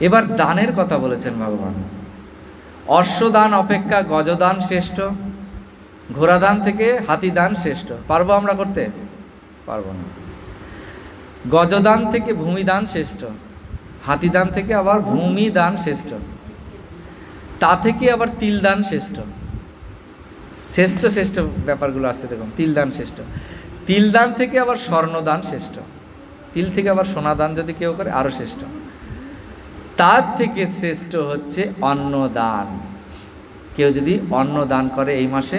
এবার দানের কথা বলেছেন ভগবান। অশ্বদান অপেক্ষা গজদান শ্রেষ্ঠ, ঘোড়াদান থেকে হাতিদান শ্রেষ্ঠ। পারব আমরা করতে? পারব না। গজদান থেকে ভূমিদান শ্রেষ্ঠ, হাতিদান থেকে আবার ভূমিদান শ্রেষ্ঠ। তা থেকে আবার তিলদান শ্রেষ্ঠ। শ্রেষ্ঠ শ্রেষ্ঠ ব্যাপারগুলো আসতে দেখুন, তিলদান শ্রেষ্ঠ। তিলদান থেকে আবার স্বর্ণদান শ্রেষ্ঠ। তিল থেকে আবার সোনাদান যদি কেউ করে, আরও শ্রেষ্ঠ। তার থেকে শ্রেষ্ঠ হচ্ছে অন্নদান। কেউ যদি অন্ন দান করে এই মাসে,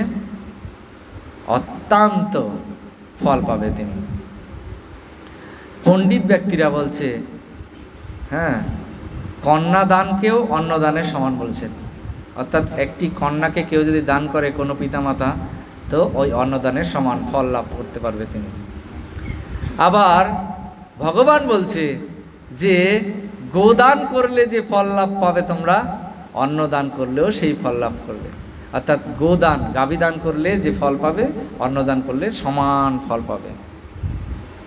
অত্যন্ত ফল পাবে তিনি। পণ্ডিত ব্যক্তিরা বলছে হ্যাঁ কন্যাদানকেও অন্নদানের সমান বলছেন। অর্থাৎ একটি কন্যাকে কেউ যদি দান করে কোনো পিতামাতা, তো ওই অন্নদানের সমান ফল লাভ করতে পারবে তিনি। আবার ভগবান বলছে যে গোদান করলে যে ফল লাভ পাবে তোমরা, অন্নদান করলেও সেই ফল লাভ করবে। অর্থাৎ গোদান, গাভী দান করলে যে ফল পাবে, অন্নদান করলে সমান ফল পাবে।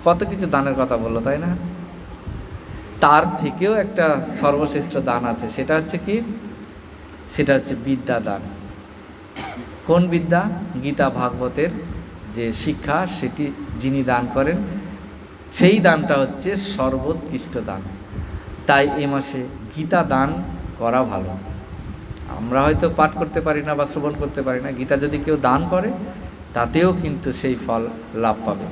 কত কিছু দানের কথা বলল, তাই না? তার থেকেও একটা সর্বশ্রেষ্ঠ দান আছে, সেটা হচ্ছে কি? সেটা হচ্ছে বিদ্যা দান। কোন বিদ্যা? গীতা ভাগবতের যে শিক্ষা, সেটি যিনি দান করেন, সেই দানটা হচ্ছে সর্বোৎকৃষ্ট দান। তাই এ মাসে গীতা দান করা ভালো। আমরা হয়তো পাঠ করতে পারি না বা শ্রবণ করতে পারি না। গীতা যদি কেউ দান করে, তাতেও কিন্তু সেই ফল লাভ পাবে।